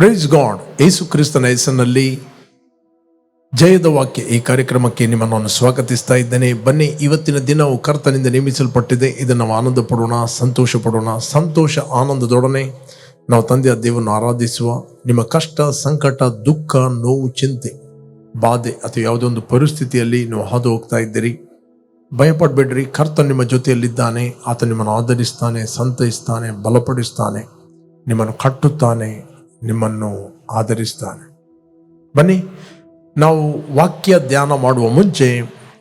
Praise God ಯೇಸು ಕ್ರಿಸ್ತನ ಹೆಸರಿನಲ್ಲಿ ಜಯದ ವಾಕ್ಯ ಈ ಕಾರ್ಯಕ್ರಮಕ್ಕೆ ನಿಮ್ಮನ್ನು ನಾನು ಸ್ವಾಗತಿಸ್ತಾ ಇದ್ದೇನೆ. ಬನ್ನಿ, ಇವತ್ತಿನ ದಿನವು ಕರ್ತನಿಂದ ನೇಮಿಸಲ್ಪಟ್ಟಿದೆ. ಇದನ್ನು ನಾವು ಆನಂದ ಪಡೋಣ ಸಂತೋಷ ಪಡೋಣ ಸಂತೋಷ ಆನಂದದೊಡನೆ ನಾವು ತಂದೆಯ ದೇವರನ್ನು ಆರಾಧಿಸುವ ನಿಮ್ಮ ಕಷ್ಟ, ಸಂಕಟ, ದುಃಖ, ನೋವು, ಚಿಂತೆ, ಬಾಧೆ ಅಥವಾ ಯಾವುದೋ ಒಂದು ಪರಿಸ್ಥಿತಿಯಲ್ಲಿ ನೀವು ಹಾದು ಹೋಗ್ತಾ ಇದ್ದೀರಿ. ಭಯಪಡಬೇಡ್ರಿ. ಕರ್ತ ನಿಮ್ಮ ಜೊತೆಯಲ್ಲಿದ್ದಾನೆ. ಆತ ನಿಮ್ಮನ್ನು ಆಧರಿಸ್ತಾನೆ ಸಂತೈಸ್ತಾನೆ, ಬಲಪಡಿಸ್ತಾನೆ, ನಿಮ್ಮನ್ನು ಕಟ್ಟುತ್ತಾನೆ. ನಿಮ್ಮನ್ನು ಆಧರಿಸ್ತಾನೆ ಬನ್ನಿ ನಾವು ವಾಕ್ಯ ಧ್ಯಾನ ಮಾಡುವ ಮುಂಚೆ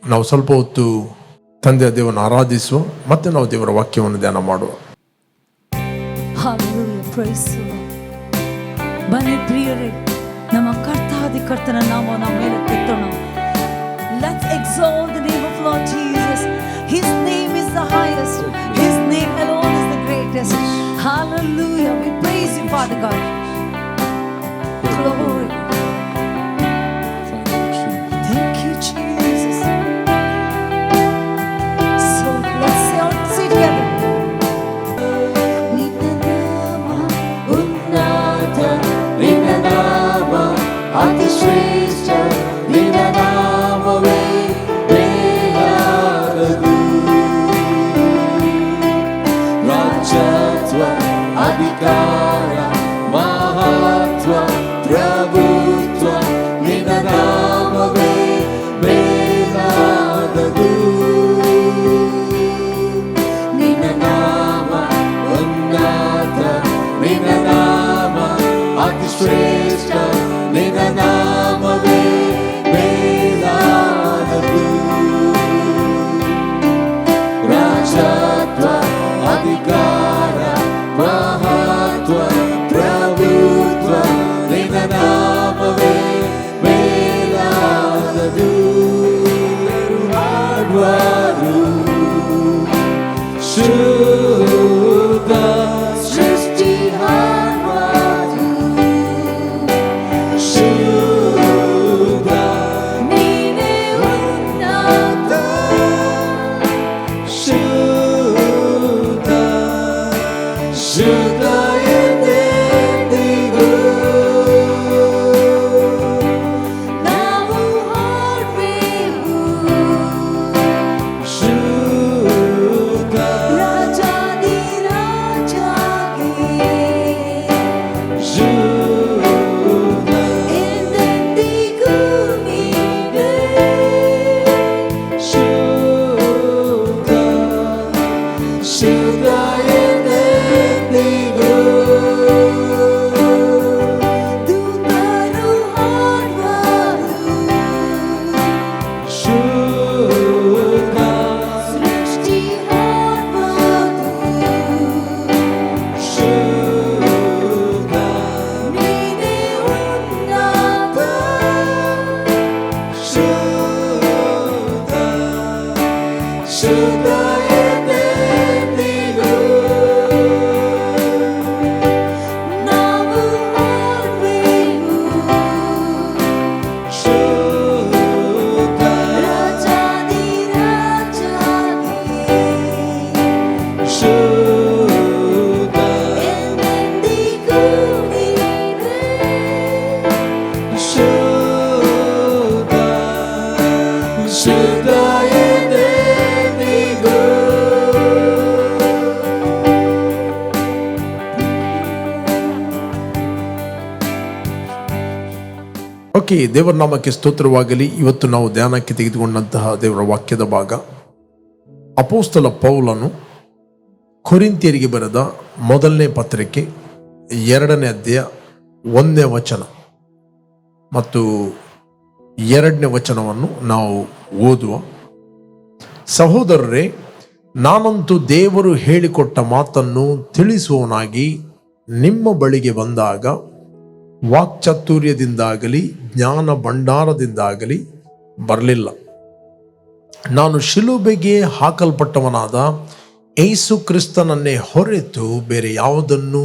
ನಾವು ಸ್ವಲ್ಪ ಹೊತ್ತು ತಂದೆಯ ದೇವರನ್ನು ಆರಾಧಿಸುವ ಮತ್ತೆ ನಾವು ದೇವರ ವಾಕ್ಯವನ್ನು ಧ್ಯಾನ ಮಾಡುವ ಬನ್ನಿ ಪ್ರಿಯರೇ ನಮ್ಮ ಕರ್ತಾದಿ ಕರ್ತನ ನಾವು ಮೇಲೆ ಕೆತ್ತೋಣ Let's exalt the name of Lord Jesus. His name is the highest. His name alone is the greatest. Hallelujah. We praise you, Father God. church. ದೇವರ ನಾಮಕ್ಕೆ ಸ್ತೋತ್ರವಾಗಲಿ. ಇವತ್ತು ನಾವು ಧ್ಯಾನಕ್ಕೆ ತೆಗೆದುಕೊಂಡಂತಹ ದೇವರ ವಾಕ್ಯದ ಭಾಗ. ಅಪೋಸ್ತಲ ಪೌಲನು ಕೊರಿಂತಿಯರಿಗೆ ಬರೆದ ಮೊದಲನೇ ಪತ್ರಿಕೆ ಎರಡನೇ ಅಧ್ಯಾಯ ಒಂದನೇ ವಚನ ಮತ್ತು ಎರಡನೇ ವಚನವನ್ನು ನಾವು ಓದುವ. ಸಹೋದರರೇ, ನಾನಂತೂ ದೇವರು ಹೇಳಿಕೊಟ್ಟ ಮಾತನ್ನು ತಿಳಿಸುವವನಾಗಿ ನಿಮ್ಮ ಬಳಿಗೆ ಬಂದಾಗ ವಾಕ್ಚಾತುರ್ಯದಿಂದಾಗಲಿ, ಜ್ಞಾನ ಭಂಡಾರದಿಂದಾಗಲಿ ಬರಲಿಲ್ಲ. ನಾನು ಶಿಲುಬೆಗೆ ಹಾಕಲ್ಪಟ್ಟವನಾದ ಏಸು ಕ್ರಿಸ್ತನನ್ನೇ ಹೊರೆತು ಬೇರೆ ಯಾವುದನ್ನು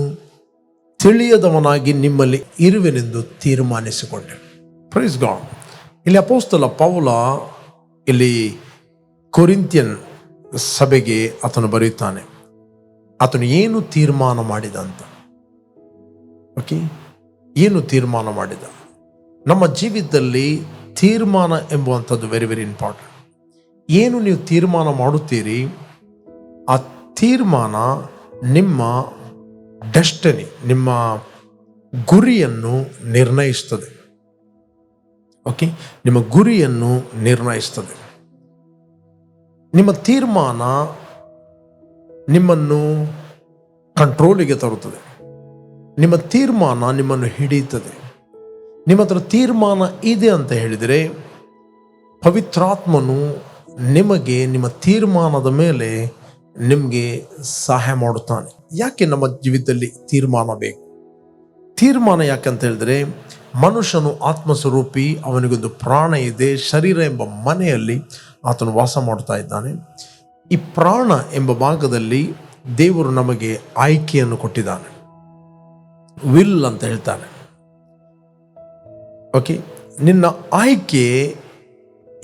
ತಿಳಿಯದವನಾಗಿ ನಿಮ್ಮಲ್ಲಿ ಇರುವೆನೆಂದು ತೀರ್ಮಾನಿಸಿಕೊಂಡೆ. ಪ್ರೈಸ್ ಗಾಡ್ ಇಲ್ಲಿ ಅಪೋಸ್ತಲ ಪೌಲ, ಇಲ್ಲಿ ಕೊರಿಂತಿಯನ್ ಸಭೆಗೆ ಆತನು ಬರೆಯುತ್ತಾನೆ. ಆತನು ಏನು ತೀರ್ಮಾನ ಮಾಡಿದ ಅಂತ ಓಕೆ ಏನು ತೀರ್ಮಾನ ಮಾಡಿದ? ನಮ್ಮ ಜೀವಿತದಲ್ಲಿ ತೀರ್ಮಾನ ಎಂಬುವಂಥದ್ದು ವೆರಿ ವೆರಿ ಇಂಪಾರ್ಟೆಂಟ್ ಏನು ನೀವು ತೀರ್ಮಾನ ಮಾಡುತ್ತೀರಿ? ಆ ತೀರ್ಮಾನ ನಿಮ್ಮ ಡೆಸ್ಟನಿ ನಿಮ್ಮ ಗುರಿಯನ್ನು ನಿರ್ಣಯಿಸ್ತದೆ. ಓಕೆ ನಿಮ್ಮ ಗುರಿಯನ್ನು ನಿರ್ಣಯಿಸ್ತದೆ. ನಿಮ್ಮ ತೀರ್ಮಾನ ನಿಮ್ಮನ್ನು ಕಂಟ್ರೋಲಿಗೆ ತರುತ್ತದೆ. ನಿಮ್ಮ ತೀರ್ಮಾನ ನಿಮ್ಮನ್ನು ಹಿಡಿಯುತ್ತದೆ. ನಿಮ್ಮ ಹತ್ರ ತೀರ್ಮಾನ ಇದೆ ಅಂತ ಹೇಳಿದರೆ, ಪವಿತ್ರಾತ್ಮನು ನಿಮಗೆ ನಿಮ್ಮ ತೀರ್ಮಾನದ ಮೇಲೆ ನಿಮಗೆ ಸಹಾಯ ಮಾಡುತ್ತಾನೆ. ಯಾಕೆ ನಮ್ಮ ಜೀವಿತದಲ್ಲಿ ತೀರ್ಮಾನ ಬೇಕು? ತೀರ್ಮಾನ ಅಂತ ಹೇಳಿದ್ರೆ, ಮನುಷ್ಯನು ಆತ್ಮಸ್ವರೂಪಿ, ಅವನಿಗೊಂದು ಪ್ರಾಣ ಇದೆ, ಶರೀರ ಎಂಬ ಮನೆಯಲ್ಲಿ ಆತನು ವಾಸ ಮಾಡ್ತಾ ಇದ್ದಾನೆ. ಈ ಪ್ರಾಣ ಎಂಬ ಭಾಗದಲ್ಲಿ ದೇವರು ನಮಗೆ ಆಯ್ಕೆಯನ್ನು ಕೊಟ್ಟಿದ್ದಾನೆ. ವಿಲ್ ಅಂತ ಹೇಳ್ತಾನೆ ಓಕೆ ನಿನ್ನ ಆಯ್ಕೆ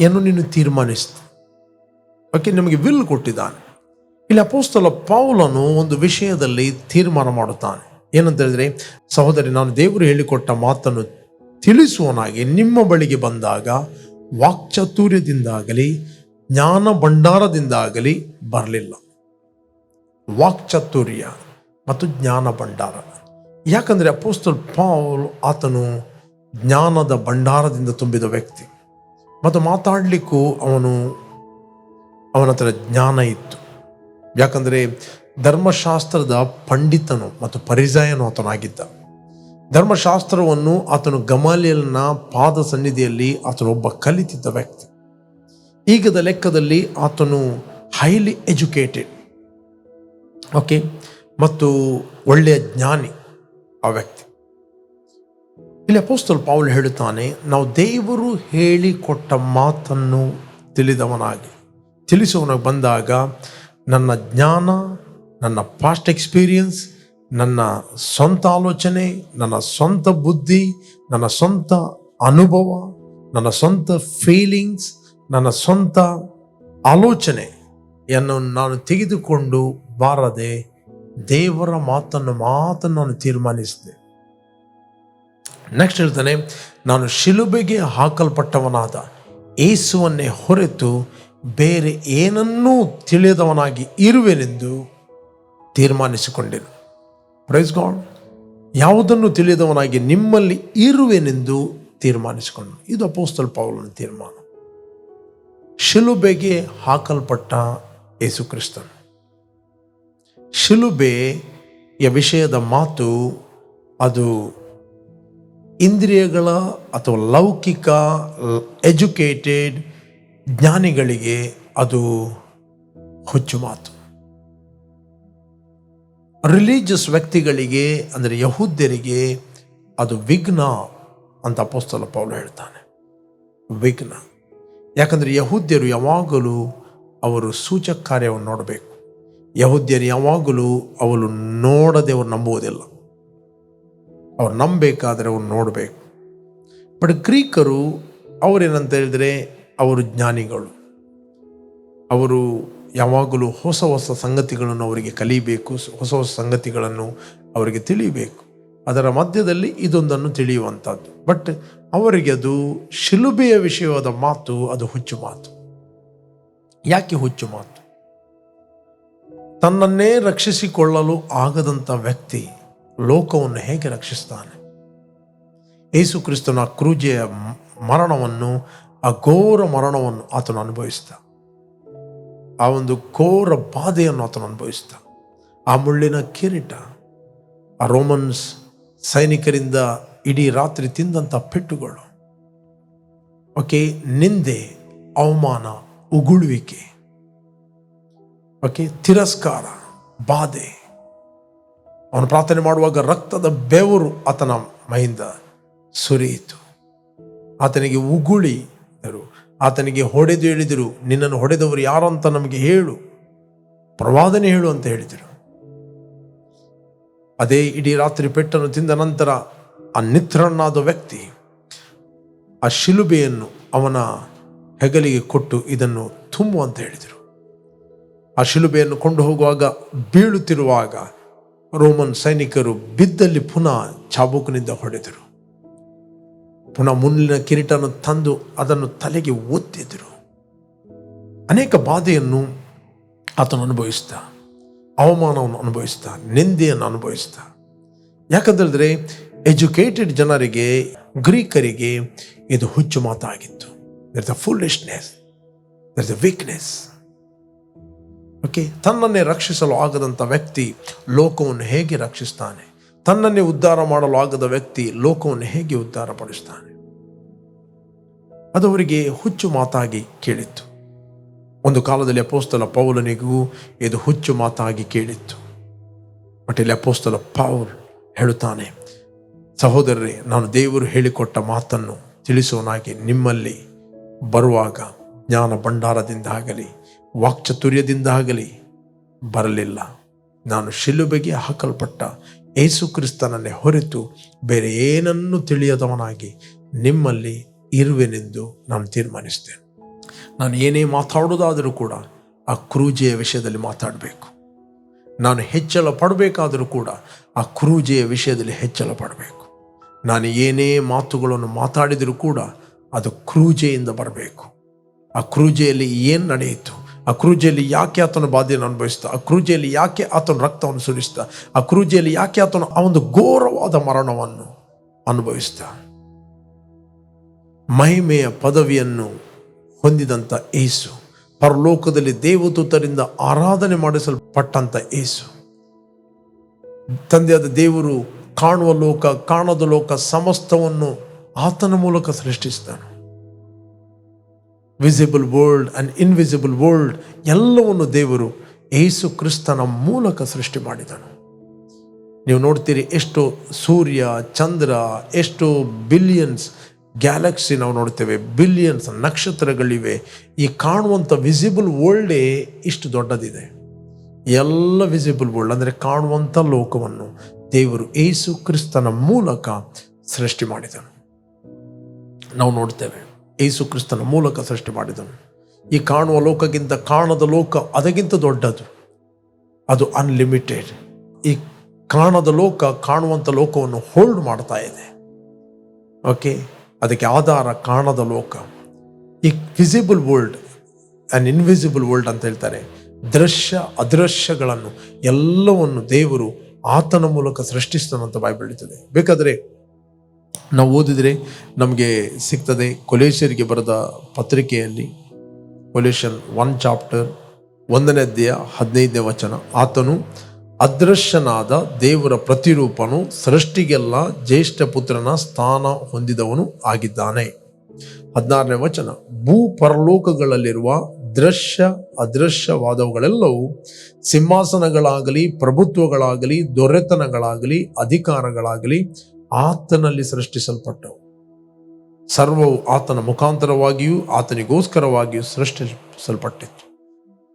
ಏನು ನೀನು ತೀರ್ಮಾನಿಸ್ತು. ಓಕೆ ನಿಮಗೆ ವಿಲ್ ಕೊಟ್ಟಿದ್ದಾನೆ. ಇಲ್ಲಿ ಅಪೋಸ್ತಲ ಪೌಲನು ಒಂದು ವಿಷಯದಲ್ಲಿ ತೀರ್ಮಾನ ಮಾಡುತ್ತಾನೆ. ಏನಂತ ಹೇಳಿದ್ರೆ, ಸಹೋದರಿ, ನಾನು ದೇವರು ಹೇಳಿಕೊಟ್ಟ ಮಾತನ್ನು ತಿಳಿಸುವನಾಗಿ ನಿಮ್ಮ ಬಳಿಗೆ ಬಂದಾಗ, ವಾಕ್ಚಾತುರ್ಯದಿಂದಾಗಲಿ, ಜ್ಞಾನ ಭಂಡಾರದಿಂದಾಗಲಿ ಬರಲಿಲ್ಲ. ವಾಕ್ಚಾತುರ್ಯ ಮತ್ತು ಜ್ಞಾನ ಭಂಡಾರ. ಯಾಕಂದರೆ ಅಪೋಸ್ತಲ್ ಪಾವಲ್ ಆತನು ಜ್ಞಾನದ ಭಂಡಾರದಿಂದ ತುಂಬಿದ ವ್ಯಕ್ತಿ. ಮತ್ತು ಮಾತಾಡಲಿಕ್ಕೂ ಅವನು ಅವನ ಹತ್ರ ಜ್ಞಾನ ಇತ್ತು. ಯಾಕಂದರೆ ಧರ್ಮಶಾಸ್ತ್ರದ ಪಂಡಿತನು ಮತ್ತು ಪರಿಜಯನು ಆತನಾಗಿದ್ದ. ಧರ್ಮಶಾಸ್ತ್ರವನ್ನು ಆತನು ಗಮಾಲಿಯಲ್ನ ಪಾದ ಸನ್ನಿಧಿಯಲ್ಲಿ ಆತನೊಬ್ಬ ಕಲಿತಿದ್ದ ವ್ಯಕ್ತಿ. ಈಗದ ಲೆಕ್ಕದಲ್ಲಿ ಆತನು ಹೈಲಿ ಎಜುಕೇಟೆಡ್ ಓಕೆ ಮತ್ತು ಒಳ್ಳೆಯ ಜ್ಞಾನಿ. ಆ ವ್ಯಕ್ತಿ. ಇಲ್ಲಿ ಅಪೋಸ್ತಲ್ ಪೌಲ್ ಹೇಳುತ್ತಾನೆ, ನಾವು ದೇವರು ಹೇಳಿಕೊಟ್ಟ ಮಾತನ್ನು ತಿಳಿದವನಾಗಿ. ತಿಳಿಸುವವನಾಗಿ ಬಂದಾಗ, ನನ್ನ ಜ್ಞಾನ, ನನ್ನ ಪಾಸ್ಟ್ ಎಕ್ಸ್ಪೀರಿಯನ್ಸ್ ನನ್ನ ಸ್ವಂತ ಆಲೋಚನೆ, ನನ್ನ ಸ್ವಂತ ಬುದ್ಧಿ, ನನ್ನ ಸ್ವಂತ ಅನುಭವ, ನನ್ನ ಸ್ವಂತ ಫೀಲಿಂಗ್ಸ್ ನನ್ನ ಸ್ವಂತ ಆಲೋಚನೆಯನ್ನು ನಾನು ತೆಗೆದುಕೊಂಡು ಬಾರದೆ ದೇವರ ಮಾತನ್ನು ಮಾತನ್ನು ನಾನು ತೀರ್ಮಾನಿಸಿದೆ. ನೆಕ್ಸ್ಟ್ ಹೇಳ್ತಾನೆ, ನಾನು ಶಿಲುಬೆಗೆ ಹಾಕಲ್ಪಟ್ಟವನಾದ ಏಸುವನ್ನೇ ಹೊರತು ಬೇರೆ ಏನನ್ನೂ ತಿಳಿಯದವನಾಗಿ ಇರುವೆನೆಂದು ತೀರ್ಮಾನಿಸಿಕೊಂಡೆನು. ಪ್ರೈಸ್ ಗಾಡ್ ಯಾವುದನ್ನು ತಿಳಿಯದವನಾಗಿ ನಿಮ್ಮಲ್ಲಿ ಇರುವೆನೆಂದು ತೀರ್ಮಾನಿಸಿಕೊಂಡು ಇದು ಅಪೋಸ್ತಲ್ ಪೌಲನ ತೀರ್ಮಾನ. ಶಿಲುಬೆಗೆ ಹಾಕಲ್ಪಟ್ಟ ಯೇಸು ಕ್ರಿಸ್ತನು. ಶಿಲುಬೆಯ ವಿಷಯದ ಮಾತು ಅದು ಇಂದ್ರಿಯಗಳ ಅಥವಾ ಲೌಕಿಕ, ಎಜುಕೇಟೆಡ್ ಜ್ಞಾನಿಗಳಿಗೆ ಅದು ಹುಚ್ಚು ಮಾತು. ರಿಲೀಜಿಯಸ್ ವ್ಯಕ್ತಿಗಳಿಗೆ, ಅಂದರೆ ಯಹೂದ್ಯರಿಗೆ ಅದು ವಿಘ್ನ ಅಂತ ಅಪೋಸ್ತಲ ಪೌಲು ಹೇಳ್ತಾನೆ. ವಿಘ್ನ. ಯಾಕಂದರೆ ಯಹೂದ್ಯರು ಯಾವಾಗಲೂ ಅವರು ಸೂಚಕ ಕಾರ್ಯವನ್ನು ನೋಡಬೇಕು. ಯಹೂದ್ಯರು ಯಾವಾಗಲೂ ಅವಳು ನೋಡದೆ ಅವ್ರು ನಂಬುವುದಿಲ್ಲ. ಅವ್ರು ನಂಬಬೇಕಾದ್ರೆ ಅವ್ರು ನೋಡಬೇಕು. ಬಟ್ ಗ್ರೀಕರು ಅವರೇನಂತ ಹೇಳಿದ್ರೆ ಅವರು ಜ್ಞಾನಿಗಳು. ಅವರು ಯಾವಾಗಲೂ ಹೊಸ ಹೊಸ ಸಂಗತಿಗಳನ್ನು ಅವರಿಗೆ ಕಲಿಬೇಕು, ಹೊಸ ಹೊಸ ಸಂಗತಿಗಳನ್ನು ಅವರಿಗೆ ತಿಳಿಬೇಕು. ಅದರ ಮಧ್ಯದಲ್ಲಿ ಇದೊಂದನ್ನು ತಿಳಿಯುವಂಥದ್ದು. ಬಟ್ ಅವರಿಗೆ ಅದು ಶಿಲುಬೆಯ ವಿಷಯವಾದ ಮಾತು ಅದು ಹುಚ್ಚು ಮಾತು. ಯಾಕೆ ಹುಚ್ಚು ಮಾತು? ತನ್ನನ್ನೇ ರಕ್ಷಿಸಿಕೊಳ್ಳಲು ಆಗದಂಥ ವ್ಯಕ್ತಿ ಲೋಕವನ್ನು ಹೇಗೆ ರಕ್ಷಿಸ್ತಾನೆ? ಯೇಸು ಕ್ರಿಸ್ತನ ಕ್ರೂಜೆಯ ಮರಣವನ್ನು, ಆ ಘೋರ ಮರಣವನ್ನು ಆತನು ಅನುಭವಿಸ್ತ ಆ ಒಂದು ಘೋರ ಬಾಧೆಯನ್ನು ಆತನು ಅನುಭವಿಸ್ತ ಆ ಮುಳ್ಳಿನ ಕಿರೀಟ, ಆ ರೋಮನ್ಸ್ ಸೈನಿಕರಿಂದ ಇಡೀ ರಾತ್ರಿ ತಿಂದಂಥ ಪೆಟ್ಟುಗಳು, ಓಕೆ, ನಿಂದೆ, ಅವಮಾನ, ಉಗುಳುವಿಕೆ ಓಕೆ, ತಿರಸ್ಕಾರ, ಬಾಧೆ. ಅವನು ಪ್ರಾರ್ಥನೆ ಮಾಡುವಾಗ ರಕ್ತದ ಬೆವರು ಆತನ ಮೈಯಿಂದ ಸುರಿಯಿತು. ಆತನಿಗೆ ಉಗುಳಿ ಆತನಿಗೆ ಹೊಡೆದು ಹೇಳಿದರು, ನಿನ್ನನ್ನು ಹೊಡೆದವರು ಯಾರು ಅಂತ ನಮಗೆ ಹೇಳು. ಪ್ರವಾದನೆ ಹೇಳು ಅಂತ ಹೇಳಿದರು. ಅದೇ ಇಡೀ ರಾತ್ರಿ ಪೆಟ್ಟನ್ನು ತಿಂದ ನಂತರ ಆ ನಿತ್ರನಾದ ವ್ಯಕ್ತಿ ಆ ಶಿಲುಬೆಯನ್ನು ಅವನ ಹೆಗಲಿಗೆ ಕೊಟ್ಟು ಇದನ್ನು ತುಂಬು ಅಂತ ಹೇಳಿದರು. ಆ ಶಿಲುಬೆಯನ್ನು ಕೊಂಡು ಹೋಗುವಾಗ ಬೀಳುತ್ತಿರುವಾಗ ರೋಮನ್ ಸೈನಿಕರು ಬಿದ್ದಲ್ಲಿ ಪುನಃ ಚಾಬೂಕಿನಿಂದ ಹೊಡೆದರು. ಪುನಃ ಮುನ್ನಿನ ಕಿರೀಟನ್ನು ತಂದು ಅದನ್ನು ತಲೆಗೆ ಒತ್ತಿದರು. ಅನೇಕ ಬಾಧೆಯನ್ನು ಆತನು ಅನುಭವಿಸ್ತಾ, ಅವಮಾನವನ್ನು ಅನುಭವಿಸ್ತಾ, ನಿಂದೆಯನ್ನು ಅನುಭವಿಸ್ತಾ. ಯಾಕಂತೇಳಿದ್ರೆ ಎಜುಕೇಟೆಡ್ ಜನರಿಗೆ, ಗ್ರೀಕರಿಗೆ ಇದು ಹುಚ್ಚು ಮಾತಾಗಿತ್ತು. There the foolishness there the weakness okay ತನ್ನನ್ನೇ ರಕ್ಷಿಸಲು ಆಗದಂಥ ವ್ಯಕ್ತಿ ಲೋಕವನ್ನು ಹೇಗೆ ರಕ್ಷಿಸ್ತಾನೆ? ತನ್ನನ್ನೇ ಉದ್ಧಾರ ಮಾಡಲು ಆಗದ ವ್ಯಕ್ತಿ ಲೋಕವನ್ನು ಹೇಗೆ ಉದ್ಧಾರ ಪಡಿಸ್ತಾನೆ ಅದು ಅವರಿಗೆ ಹುಚ್ಚು ಮಾತಾಗಿ ಕೇಳಿತ್ತು. ಒಂದು ಕಾಲದಲ್ಲಿ ಅಪೋಸ್ತಲ ಪೌಲನಿಗೂ ಇದು ಹುಚ್ಚು ಮಾತಾಗಿ ಕೇಳಿತ್ತು. ಬಟ್ ಇಲ್ಲಿ ಅಪೋಸ್ತಲ ಪೌಲ್ ಹೇಳುತ್ತಾನೆ, ಸಹೋದರರೇ, ನಾನು ದೇವರು ಹೇಳಿಕೊಟ್ಟ ಮಾತನ್ನು ತಿಳಿಸುವನಾಗಿ ನಿಮ್ಮಲ್ಲಿ ಬರುವಾಗ ಜ್ಞಾನ ಭಂಡಾರದಿಂದ ಆಗಲಿ ವಾಕ್ಚಾತುರ್ಯದಿಂದ ಆಗಲಿ ಬರಲಿಲ್ಲ. ನಾನು ಶಿಲುಬೆಗೆ ಹಾಕಲ್ಪಟ್ಟ ಏಸು ಕ್ರಿಸ್ತನನ್ನೇ ಹೊರತು ಬೇರೆ ಏನನ್ನು ತಿಳಿಯದವನಾಗಿ ನಿಮ್ಮಲ್ಲಿ ಇರುವೆನೆಂದು ನಾನು ತೀರ್ಮಾನಿಸ್ತೇನೆ ನಾನು ಏನೇ ಮಾತಾಡೋದಾದರೂ ಕೂಡ ಆ ಕ್ರೂಜೆಯ ವಿಷಯದಲ್ಲಿ ಮಾತಾಡಬೇಕು. ನಾನು ಹೆಚ್ಚಳ ಪಡಬೇಕಾದರೂ ಕೂಡ ಆ ಕ್ರೂಜೆಯ ವಿಷಯದಲ್ಲಿ ಹೆಚ್ಚಳ ಪಡಬೇಕು. ನಾನು ಏನೇ ಮಾತುಗಳನ್ನು ಮಾತಾಡಿದರೂ ಕೂಡ ಅದು ಕ್ರೂಜೆಯಿಂದ ಬರಬೇಕು. ಆ ಕ್ರೂಜೆಯಲ್ಲಿ ಏನು ನಡೆಯಿತು? ಆ ಕ್ರೂಜೆಯಲ್ಲಿ ಯಾಕೆ ಆತನ ಬಾಧೆಯನ್ನು ಅನುಭವಿಸ್ತಾ, ಆ ಕ್ರೂಜೆಯಲ್ಲಿ ಯಾಕೆ ಆತನ ರಕ್ತವನ್ನು ಸುರಿಸ್ತಾ, ಆ ಕ್ರೂಜೆಯಲ್ಲಿ ಯಾಕೆ ಆತನು ಆ ಒಂದು ಘೋರವಾದ ಮರಣವನ್ನು ಅನುಭವಿಸ್ತಾ. ಮಹಿಮೆಯ ಪದವಿಯನ್ನು ಹೊಂದಿದಂಥ ಏಸು, ಪರಲೋಕದಲ್ಲಿ ದೇವದೂತರಿಂದ ಆರಾಧನೆ ಮಾಡಿಸಲ್ಪಟ್ಟಂಥ ಏಸು. ತಂದೆಯಾದ ದೇವರು ಕಾಣುವ ಲೋಕ, ಕಾಣದ ಲೋಕ, ಸಮಸ್ತವನ್ನು ಆತನ ಮೂಲಕ ಸೃಷ್ಟಿಸಿದನು. Visible world and invisible world ಎಲ್ಲವನ್ನು ದೇವರು ಏಸು ಕ್ರಿಸ್ತನ ಮೂಲಕ ಸೃಷ್ಟಿ ಮಾಡಿದನು. ನೀವು ನೋಡ್ತೀರಿ ಎಷ್ಟು ಸೂರ್ಯ, ಚಂದ್ರ, ಎಷ್ಟು ಬಿಲಿಯನ್ಸ್ ಗ್ಯಾಲಕ್ಸಿ ನಾವು ನೋಡ್ತೇವೆ. ಬಿಲಿಯನ್ಸ್ ನಕ್ಷತ್ರಗಳಿವೆ. ಈ ಕಾಣುವಂಥ ವಿಸಿಬಲ್ ವರ್ಲ್ಡೇ ಇಷ್ಟು ದೊಡ್ಡದಿದೆ. ಎಲ್ಲ ವಿಸಿಬಲ್ ವರ್ಲ್ಡ್ ಅಂದರೆ ಕಾಣುವಂಥ ಲೋಕವನ್ನು ದೇವರು ಏಸು ಕ್ರಿಸ್ತನ ಮೂಲಕ ಸೃಷ್ಟಿ ಮಾಡಿದನು. ನಾವು ನೋಡ್ತೇವೆ. ಏಸು ಕ್ರಿಸ್ತನ ಮೂಲಕ ಸೃಷ್ಟಿ ಮಾಡಿದನು. ಈ ಕಾಣುವ ಲೋಕಕ್ಕಿಂತ ಕಾಣದ ಲೋಕ ಅದಕ್ಕಿಂತ ದೊಡ್ಡದು. ಅದು ಅನ್ಲಿಮಿಟೆಡ್ ಈ ಕಾಣದ ಲೋಕ ಕಾಣುವಂಥ ಲೋಕವನ್ನು ಹೋಲ್ಡ್ ಮಾಡ್ತಾ ಇದೆ. ಓಕೆ ಅದಕ್ಕೆ ಆಧಾರ ಕಾಣದ ಲೋಕ. ಈ visible world and invisible world ಅಂತ ಹೇಳ್ತಾರೆ. ದೃಶ್ಯ, ಅದೃಶ್ಯಗಳನ್ನು ಎಲ್ಲವನ್ನು ದೇವರು ಆತನ ಮೂಲಕ ಸೃಷ್ಟಿಸ್ತಾನಂತ ಬೈಬಲ್ ಹೇಳ್ತದೆ ಬೇಕಾದರೆ ನಾವು ಓದಿದರೆ ನಮಗೆ ಸಿಗ್ತದೆ ಕೊಲೇಶರಿಗೆ ಬರೆದ ಪತ್ರಿಕೆಯಲ್ಲಿ ಕೊಲೇಶನ್ ಒನ್ ಚಾಪ್ಟರ್ ಒಂದನೇ ಅಧ್ಯಾಯ ಹದಿನೈದನೇ ವಚನ. ಆತನು ಅದೃಶ್ಯನಾದ ದೇವರ ಪ್ರತಿರೂಪನು ಸೃಷ್ಟಿಗೆಲ್ಲ ಜ್ಯೇಷ್ಠ ಪುತ್ರನ ಸ್ಥಾನ ಹೊಂದಿದವನು ಆಗಿದ್ದಾನೆ. ಹದಿನಾರನೇ ವಚನ. ಭೂ ಪರಲೋಕಗಳಲ್ಲಿರುವ ದೃಶ್ಯ ಅದೃಶ್ಯವಾದವುಗಳೆಲ್ಲವೂ ಸಿಂಹಾಸನಗಳಾಗಲಿ, ಪ್ರಭುತ್ವಗಳಾಗಲಿ, ದೊರೆತನಗಳಾಗಲಿ, ಅಧಿಕಾರಗಳಾಗಲಿ ಆತನಲ್ಲಿ ಸೃಷ್ಟಿಸಲ್ಪಟ್ಟವು. ಸರ್ವವು ಆತನ ಮುಖಾಂತರವಾಗಿಯೂ ಆತನಿಗೋಸ್ಕರವಾಗಿಯೂ ಸೃಷ್ಟಿಸಲ್ಪಟ್ಟಿತ್ತು.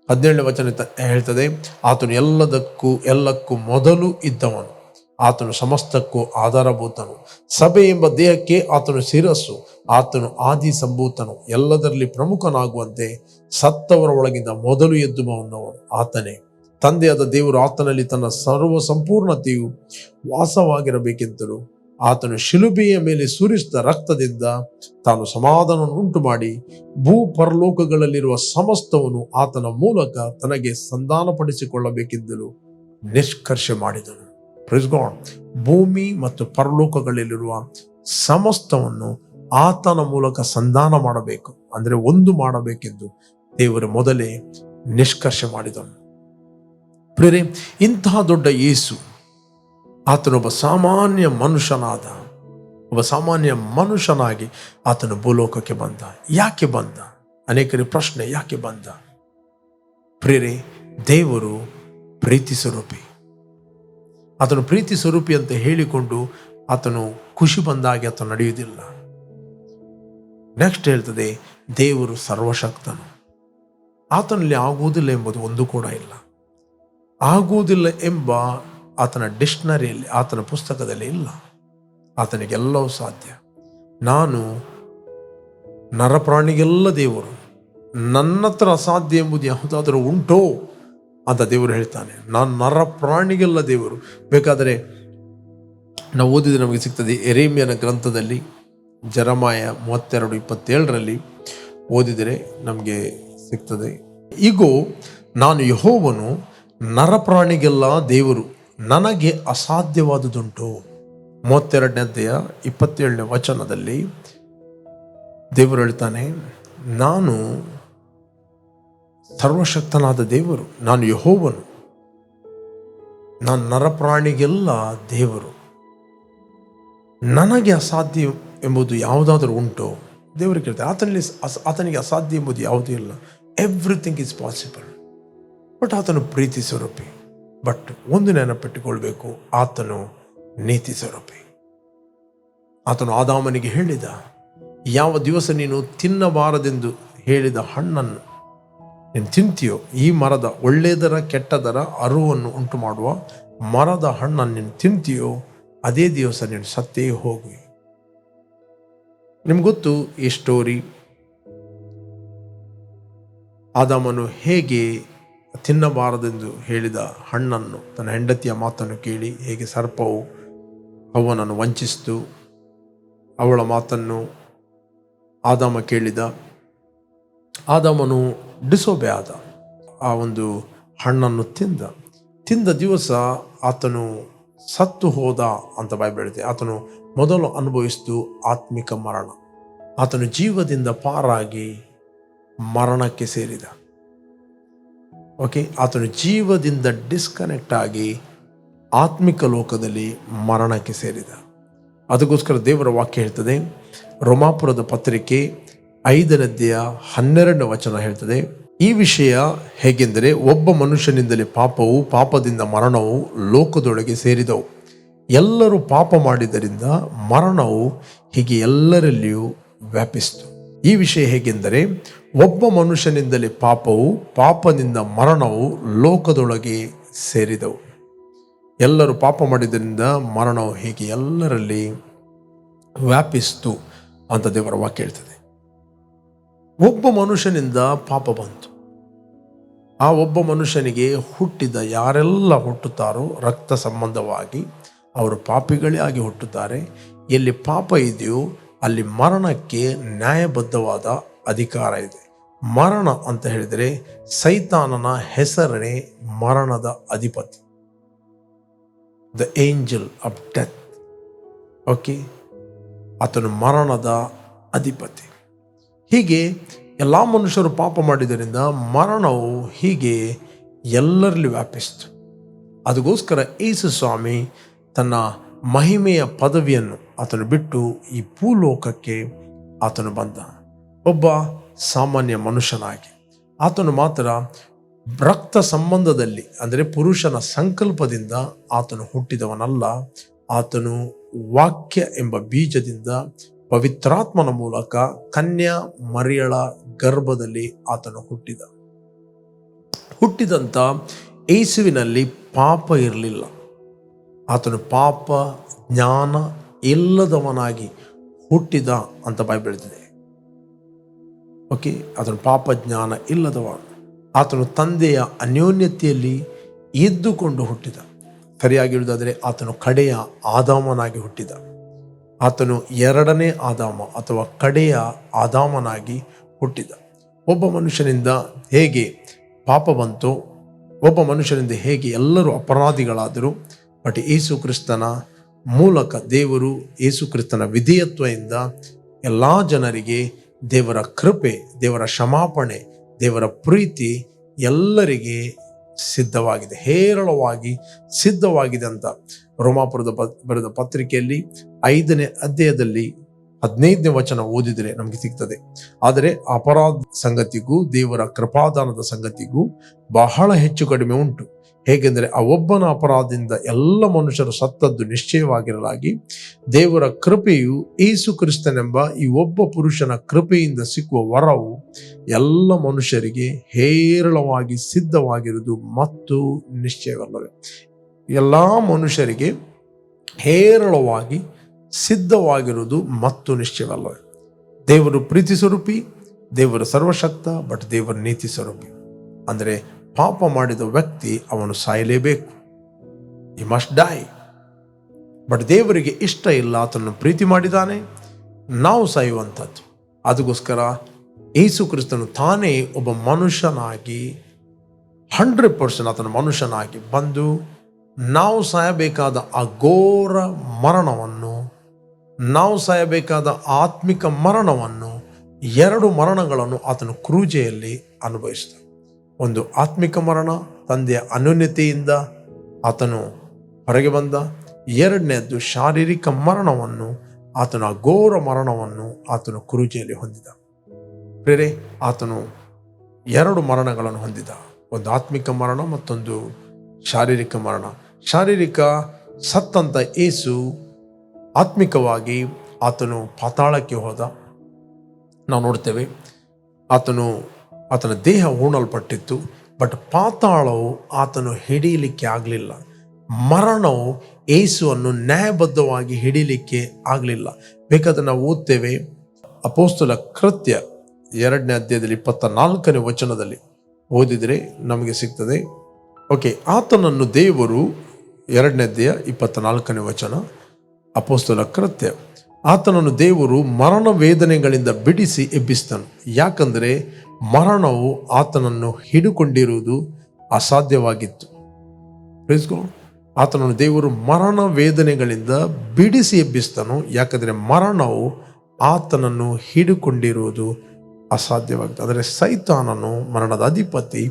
ಹದಿನೇಳನೇ ವಚನ ಹೇಳ್ತದೆ, ಆತನು ಎಲ್ಲದಕ್ಕೂ, ಎಲ್ಲಕ್ಕೂ ಮೊದಲು ಇದ್ದವನು. ಆತನು ಸಮಸ್ತಕ್ಕೂ ಆಧಾರಭೂತನು. ಸಭೆ ಎಂಬ ದೇಹಕ್ಕೆ ಆತನು ಶಿರಸ್ಸು, ಆತನು ಆದಿ ಸಂಭೂತನು ಎಲ್ಲದರಲ್ಲಿ ಪ್ರಮುಖನಾಗುವಂತೆ ಸತ್ತವರ ಒಳಗಿಂದ ಮೊದಲು ಎದ್ದುವವನು ಆತನೇ. ತಂದೆಯಾದ ದೇವರು ಆತನಲ್ಲಿ ತನ್ನ ಸರ್ವ ಸಂಪೂರ್ಣತೆಯು ವಾಸವಾಗಿರಬೇಕೆಂತಲೂ ಆತನು ಶಿಲುಬೆಯ ಮೇಲೆ ಸುರಿಸಿದ ರಕ್ತದಿಂದ ತಾನು ಸಮಾಧಾನವನ್ನು ಉಂಟು ಮಾಡಿ ಭೂ ಪರಲೋಕಗಳಲ್ಲಿರುವ ಸಮಸ್ತವನ್ನು ಆತನ ಮೂಲಕ ತನಗೆ ಸಂಧಾನಪಡಿಸಿಕೊಳ್ಳಬೇಕೆಂದಲೂ ನಿಷ್ಕರ್ಷ ಮಾಡಿದನು ಪ್ರಿಸ್ಗಾಡ್. ಭೂಮಿ ಮತ್ತು ಪರಲೋಕಗಳಲ್ಲಿರುವ ಸಮಸ್ತವನ್ನು ಆತನ ಮೂಲಕ ಸಂಧಾನ ಮಾಡಬೇಕು, ಅಂದರೆ ಒಂದು ಮಾಡಬೇಕೆಂದು ದೇವರು ಮೊದಲೇ ನಿಷ್ಕರ್ಷ ಮಾಡಿದನು ಪ್ರೇರೆ ಇಂತಹ ದೊಡ್ಡ ಯೇಸು ಆತನೊಬ್ಬ ಸಾಮಾನ್ಯ ಮನುಷ್ಯನಾದ. ಒಬ್ಬ ಸಾಮಾನ್ಯ ಮನುಷ್ಯನಾಗಿ ಆತನು ಭೂಲೋಕಕ್ಕೆ ಬಂದ. ಯಾಕೆ ಬಂದ? ಅನೇಕರ ಪ್ರಶ್ನೆ, ಯಾಕೆ ಬಂದ? ಪ್ರೇರೆ ದೇವರು ಪ್ರೀತಿ ಸ್ವರೂಪಿ. ಆತನು ಪ್ರೀತಿ ಸ್ವರೂಪಿ ಅಂತ ಹೇಳಿಕೊಂಡು ಆತನು ಖುಷಿ ಬಂದಾಗಿ ಆತನು ನಡೆಯುವುದಿಲ್ಲ. ನೆಕ್ಸ್ಟ್ ಹೇಳ್ತದೆ, ದೇವರು ಸರ್ವಶಕ್ತನು. ಆತನಲ್ಲಿ ಆಗುವುದಿಲ್ಲ ಎಂಬುದು ಒಂದು ಕೂಡ ಇಲ್ಲ. ಆಗುವುದಿಲ್ಲ ಎಂಬ ಆತನ ಡಿಕ್ಷನರಿಯಲ್ಲಿ, ಆತನ ಪುಸ್ತಕದಲ್ಲಿ ಇಲ್ಲ. ಆತನಿಗೆಲ್ಲವೂ ಸಾಧ್ಯ. ನಾನು ನರಪ್ರಾಣಿಗೆಲ್ಲ ದೇವರು. ನನ್ನ ಹತ್ರ ಅಸಾಧ್ಯ ಎಂಬುದು ಯಾವುದಾದರೂ ಉಂಟೋ ಅಂತ ದೇವರು ಹೇಳ್ತಾನೆ. ನಾನು ನರ ಪ್ರಾಣಿಗೆಲ್ಲ ದೇವರು. ಬೇಕಾದರೆ ನಾವು ಓದಿದ್ರೆ ನಮಗೆ ಸಿಗ್ತದೆ ಎರೇಮಿಯನ ಗ್ರಂಥದಲ್ಲಿ, ಜರಮಾಯ ಮೂವತ್ತೆರಡು ಇಪ್ಪತ್ತೇಳರಲ್ಲಿ ಓದಿದರೆ ನಮಗೆ ಸಿಗ್ತದೆ. ಈಗೋ ನಾನು ಯಹೋವನು ನರಪ್ರಾಣಿಗೆಲ್ಲ ದೇವರು. ನನಗೆ ಅಸಾಧ್ಯವಾದುದುಂಟು. ಮೂವತ್ತೆರಡನೇ ಅಧ್ಯಾಯ ಇಪ್ಪತ್ತೇಳನೇ ವಚನದಲ್ಲಿ ದೇವರು ಹೇಳ್ತಾನೆ, ನಾನು ಸರ್ವಶಕ್ತನಾದ ದೇವರು, ನಾನು ಯಹೋವನು ನಾನು ನರಪ್ರಾಣಿಗೆಲ್ಲ ದೇವರು. ನನಗೆ ಅಸಾಧ್ಯ ಎಂಬುದು ಯಾವುದಾದ್ರೂ ಉಂಟು? ದೇವರು ಕೇಳ್ತಾರೆ ಆತನಲ್ಲಿ ಆತನಿಗೆ ಅಸಾಧ್ಯ ಎಂಬುದು ಯಾವುದೂ ಇಲ್ಲ. ಎವ್ರಿಥಿಂಗ್ ಇಸ್ ಪಾಸಿಬಲ್ ಬಟ್ ಆತನು ಪ್ರೀತಿ ಸ್ವರೂಪಿ ಬಟ್ ಒಂದು ನೆನಪಿಟ್ಟುಕೊಳ್ಬೇಕು, ಆತನು ನೀತಿ ಸ್ವರೂಪಿ. ಆತನು ಆದಾಮನಿಗೆ ಹೇಳಿದ, ಯಾವ ದಿವಸ ನೀನು ತಿನ್ನಬಾರದೆಂದು ಹೇಳಿದ ಹಣ್ಣನ್ನು ನೀನು ತಿಂತೀಯೋ, ಈ ಮರದ ಒಳ್ಳೆಯದರ ಕೆಟ್ಟದರ ಅರುವನ್ನು ಉಂಟು ಮಾಡುವ ಮರದ ಹಣ್ಣನ್ನು ನೀನು ತಿಂತೀಯೋ, ಅದೇ ದಿವಸ ನೀನು ಸತ್ತೇ ಹೋಗಿ. ನಿಮ್ಗೆ ಗೊತ್ತು ಈ ಸ್ಟೋರಿ ಆದಾಮನು ಹೇಗೆ ತಿನ್ನಬಾರದೆಂದು ಹೇಳಿದ ಹಣ್ಣನ್ನು, ತನ್ನ ಹೆಂಡತಿಯ ಮಾತನ್ನು ಕೇಳಿ ಹೇಗೆ ಸರ್ಪವು ಅವನನ್ನು ವಂಚಿಸಿತು, ಅವಳ ಮಾತನ್ನು ಆದಾಮ ಕೇಳಿದ. ಆದಾಮನು ಡಿಸೋಬೆ ಆದ. ಆ ಒಂದು ಹಣ್ಣನ್ನು ತಿಂದ. ತಿಂದ ದಿವಸ ಆತನು ಸತ್ತು ಹೋದ ಅಂತ ಬಾಯಿ ಹೇಳುತ್ತೆ ಆತನು ಮೊದಲು ಅನುಭವಿಸಿತು ಆತ್ಮಿಕ ಮರಣ. ಆತನು ಜೀವದಿಂದ ಪಾರಾಗಿ ಮರಣಕ್ಕೆ ಸೇರಿದ. ಓಕೆ ಆತನು ಜೀವದಿಂದ ಡಿಸ್ಕನೆಕ್ಟ್ ಆಗಿ ಆತ್ಮಿಕ ಲೋಕದಲ್ಲಿ ಮರಣಕ್ಕೆ ಸೇರಿದ. ಅದಕ್ಕೋಸ್ಕರ ದೇವರ ವಾಕ್ಯ ಹೇಳ್ತದೆ, ರೋಮಾಪುರದ ಪತ್ರಿಕೆ ಐದನದ್ದೆಯ ಹನ್ನೆರಡನೇ ವಚನ ಹೇಳ್ತದೆ, ಈ ವಿಷಯ ಹೇಗೆಂದರೆ ಒಬ್ಬ ಮನುಷ್ಯನಿಂದಲೇ ಪಾಪವು, ಪಾಪದಿಂದ ಮರಣವು ಲೋಕದೊಳಗೆ ಸೇರಿದವು. ಎಲ್ಲರೂ ಪಾಪ ಮಾಡಿದ್ದರಿಂದ ಮರಣವು ಹೀಗೆ ಎಲ್ಲರಲ್ಲಿಯೂ ವ್ಯಾಪಿಸಿತು. ಈ ವಿಷಯ ಹೇಗೆಂದರೆ ಒಬ್ಬ ಮನುಷ್ಯನಿಂದಲೇ ಪಾಪವು ಪಾಪದಿಂದ ಮರಣವು ಲೋಕದೊಳಗೆ ಸೇರಿದವು. ಎಲ್ಲರೂ ಪಾಪ ಮಾಡಿದ್ದರಿಂದ ಮರಣವು ಹೇಗೆ ಎಲ್ಲರಲ್ಲಿ ವ್ಯಾಪಿಸ್ತು ಅಂತ ದೇವರ ವಾಕ್ಯ ಹೇಳ್ತದೆ. ಒಬ್ಬ ಮನುಷ್ಯನಿಂದ ಪಾಪ ಬಂತು. ಆ ಒಬ್ಬ ಮನುಷ್ಯನಿಗೆ ಹುಟ್ಟಿದ ಯಾರೆಲ್ಲ ಹುಟ್ಟುತ್ತಾರೋ ರಕ್ತ ಸಂಬಂಧವಾಗಿ ಅವರು ಪಾಪಿಗಳೇ ಆಗಿ ಹುಟ್ಟುತ್ತಾರೆ. ಎಲ್ಲಿ ಪಾಪ ಇದೆಯೋ ಅಲ್ಲಿ ಮರಣಕ್ಕೆ ನ್ಯಾಯಬದ್ಧವಾದ ಅಧಿಕಾರ ಇದೆ. ಮರಣ ಅಂತ ಹೇಳಿದರೆ ಸೈತಾನನ ಹೆಸರನೇ ಮರಣದ ಅಧಿಪತಿ. The angel of death okay ಆತನು ಮರಣದ ಅಧಿಪತಿ. ಹೀಗೆ ಎಲ್ಲ ಮನುಷ್ಯರು ಪಾಪ ಮಾಡಿದ್ದರಿಂದ ಮರಣವು ಹೀಗೆ ಎಲ್ಲರಲ್ಲಿ ವ್ಯಾಪಿಸಿತು. ಅದಕ್ಕೋಸ್ಕರ ಯೇಸು ಸ್ವಾಮಿ ತನ್ನ ಮಹಿಮೆಯ ಪದವಿಯನ್ನು ಆತನು ಬಿಟ್ಟು ಈ ಭೂಲೋಕಕ್ಕೆ ಆತನು ಬಂದ. ಒಬ್ಬ ಸಾಮಾನ್ಯ ಮನುಷ್ಯನಾಗಿ. ಆತನು ಮಾತ್ರ ರಕ್ತ ಸಂಬಂಧದಲ್ಲಿ, ಅಂದರೆ ಪುರುಷನ ಸಂಕಲ್ಪದಿಂದ ಆತನು ಹುಟ್ಟಿದವನಲ್ಲ. ಆತನು ವಾಕ್ಯ ಎಂಬ ಬೀಜದಿಂದ ಪವಿತ್ರಾತ್ಮನ ಮೂಲಕ ಕನ್ಯಾ ಮರಿಯಳ ಗರ್ಭದಲ್ಲಿ ಆತನು ಹುಟ್ಟಿದ. ಹುಟ್ಟಿದಂಥ ಏಸುವಿನಲ್ಲಿ ಪಾಪ ಇರಲಿಲ್ಲ. ಆತನು ಪಾಪ, ಜ್ಞಾನ ಇಲ್ಲದವನಾಗಿ ಹುಟ್ಟಿದ ಅಂತ ಬೈಬಲ್ ಹೇಳ್ತಿದೆ. ಓಕೆ ಆತನು ಪಾಪ, ಜ್ಞಾನ ಇಲ್ಲದವ ಆತನು ತಂದೆಯ ಅನ್ಯೋನ್ಯತೆಯಲ್ಲಿ ಎದ್ದುಕೊಂಡು ಹುಟ್ಟಿದ. ಸರಿಯಾಗಿ ಹೇಳುವುದಾದರೆ ಆತನು ಕಡೆಯ ಆದಾಮನಾಗಿ ಹುಟ್ಟಿದ. ಆತನು ಎರಡನೇ ಆದಾಮ ಅಥವಾ ಕಡೆಯ ಆದಾಮನಾಗಿ ಹುಟ್ಟಿದ. ಒಬ್ಬ ಮನುಷ್ಯನಿಂದ ಹೇಗೆ ಪಾಪ ಬಂತು, ಒಬ್ಬ ಮನುಷ್ಯನಿಂದ ಹೇಗೆ ಎಲ್ಲರೂ ಅಪರಾಧಿಗಳಾದರು ಬಟ್ ಯೇಸು ಕ್ರಿಸ್ತನ ಮೂಲಕ ದೇವರು ಯೇಸು ಕ್ರಿಸ್ತನ ವಿಧೇಯತ್ವದಿಂದ ಎಲ್ಲ ಜನರಿಗೆ ದೇವರ ಕೃಪೆ, ದೇವರ ಕ್ಷಮಾಪಣೆ, ದೇವರ ಪ್ರೀತಿ ಎಲ್ಲರಿಗೆ ಸಿದ್ಧವಾಗಿದೆ. ಹೇರಳವಾಗಿ ಸಿದ್ಧವಾಗಿದೆ ಅಂತ ರೋಮಾಪುರದ ಬರೆದ ಪತ್ರಿಕೆಯಲ್ಲಿ ಐದನೇ ಅಧ್ಯಾಯದಲ್ಲಿ ಹದಿನೈದನೇ ವಚನ ಓದಿದರೆ ನಮಗೆ ಸಿಗ್ತದೆ. ಆದರೆ ಅಪರಾಧ ಸಂಗತಿಗೂ ದೇವರ ಕೃಪಾದಾನದ ಸಂಗತಿಗೂ ಬಹಳ ಹೆಚ್ಚು ಕಡಿಮೆ ಉಂಟು. ಹೇಗೆಂದರೆ ಆ ಒಬ್ಬನ ಅಪರಾಧದಿಂದ ಎಲ್ಲ ಮನುಷ್ಯರು ಸತ್ತದ್ದು ನಿಶ್ಚಯವಾಗಿರಲಾಗಿ ದೇವರ ಕೃಪೆಯು ಏಸು ಕ್ರಿಸ್ತನೆಂಬ ಈ ಒಬ್ಬ ಪುರುಷನ ಕೃಪೆಯಿಂದ ಸಿಕ್ಕುವ ವರವು ಎಲ್ಲ ಮನುಷ್ಯರಿಗೆ ಹೇರಳವಾಗಿ ಸಿದ್ಧವಾಗಿರುವುದು ಮತ್ತು ನಿಶ್ಚಯವಲ್ಲವೇ. ಎಲ್ಲ ಮನುಷ್ಯರಿಗೆ ಹೇರಳವಾಗಿ ಸಿದ್ಧವಾಗಿರುವುದು ಮತ್ತು ನಿಶ್ಚಯವಲ್ಲವೇ. ದೇವರು ಪ್ರೀತಿ ಸ್ವರೂಪಿ, ದೇವರು ಸರ್ವಶಕ್ತ, ಬಟ್ ದೇವರ ನೀತಿ ಸ್ವರೂಪಿ. ಅಂದರೆ ಪಾಪ ಮಾಡಿದ ವ್ಯಕ್ತಿ ಅವನು ಸಾಯಲೇಬೇಕು. ಇ ಮಸ್ಟ್ ಡೈ ಬಟ್ ದೇವರಿಗೆ ಇಷ್ಟ ಇಲ್ಲ, ಆತನನ್ನು ಪ್ರೀತಿ ಮಾಡಿದಾನೆ. ನಾವು ಸಾಯುವಂಥದ್ದು. ಅದಕ್ಕೋಸ್ಕರ ಯೇಸು ಕ್ರಿಸ್ತನು ತಾನೇ ಒಬ್ಬ ಮನುಷ್ಯನಾಗಿ ಹಂಡ್ರೆಡ್ ಪರ್ಸೆಂಟ್ ಆತನ ಮನುಷ್ಯನಾಗಿ ಬಂದು ನಾವು ಸಾಯಬೇಕಾದ ಅಘೋರ ಘೋರ ಮರಣವನ್ನು, ನಾವು ಸಾಯಬೇಕಾದ ಆತ್ಮಿಕ ಮರಣವನ್ನು, ಎರಡು ಮರಣಗಳನ್ನು ಆತನು ಕ್ರೂಜೆಯಲ್ಲಿ ಅನುಭವಿಸಿದ. ಒಂದು ಆತ್ಮಿಕ ಮರಣ, ತಂದೆಯ ಅನ್ಯೋನ್ಯತೆಯಿಂದ ಆತನು ಹೊರಗೆ ಬಂದ. ಎರಡನೇದ್ದು ಶಾರೀರಿಕ ಮರಣವನ್ನು, ಆತನ ಘೋರ ಮರಣವನ್ನು ಆತನು ಕುರುಜಿಯಲ್ಲಿ ಹೊಂದಿದ. ಬೇರೆ ಆತನು ಎರಡು ಮರಣಗಳನ್ನು ಹೊಂದಿದ. ಒಂದು ಆತ್ಮಿಕ ಮರಣ, ಮತ್ತೊಂದು ಶಾರೀರಿಕ ಮರಣ. ಶಾರೀರಿಕ ಸತ್ತಂತ ಏಸು ಆತ್ಮಿಕವಾಗಿ ಆತನು ಪಾತಾಳಕ್ಕೆ ಹೋದ. ನಾವು ನೋಡ್ತೇವೆ, ಆತನು ಆತನ ದೇಹ ಹೂಣಲ್ಪಟ್ಟಿತ್ತು ಬಟ್ ಪಾತಾಳವು ಆತನು ಹಿಡಿಯಲಿಕ್ಕೆ ಆಗಲಿಲ್ಲ. ಮರಣವು ಏಸುವನ್ನು ನ್ಯಾಯಬದ್ಧವಾಗಿ ಹಿಡಿಯಲಿಕ್ಕೆ ಆಗಲಿಲ್ಲ. ಬೇಕಾದ್ರೆ ನಾವು ಓದ್ತೇವೆ ಅಪೋಸ್ತಲ ಕೃತ್ಯ ಎರಡನೇ ಅಧ್ಯಾಯದಲ್ಲಿ ಇಪ್ಪತ್ತ ನಾಲ್ಕನೇ ವಚನದಲ್ಲಿ. ಓದಿದರೆ ನಮಗೆ ಸಿಗ್ತದೆ. ಓಕೆ ಆತನನ್ನು ದೇವರು ಎರಡನೇ ಅಧ್ಯಾಯ ಇಪ್ಪತ್ತ ನಾಲ್ಕನೇ ವಚನ, ಅಪೋಸ್ತಲ ಕೃತ್ಯ. ಆತನನ್ನು ದೇವರು ಮರಣ ವೇದನೆಗಳಿಂದ ಬಿಡಿಸಿ ಎಬ್ಬಿಸ್ತಾನೆ ಯಾಕಂದರೆ ಮರಣವು ಆತನನ್ನು ಹಿಡುಕೊಂಡಿರುವುದು ಅಸಾಧ್ಯವಾಗಿತ್ತು. ಪ್ರೇಸ್ಗೋ. ಆತನನ್ನು ದೇವರು ಮರಣ ವೇದನೆಗಳಿಂದ ಬಿಡಿಸಿ ಎಬ್ಬಿಸ್ತನು ಯಾಕಂದರೆ ಮರಣವು ಆತನನ್ನು ಹಿಡುಕೊಂಡಿರುವುದು ಅಸಾಧ್ಯವಾಗಿತ್ತು. ಅಂದರೆ ಸೈತಾನನು ಮರಣದ ಅಧಿಪತಿ,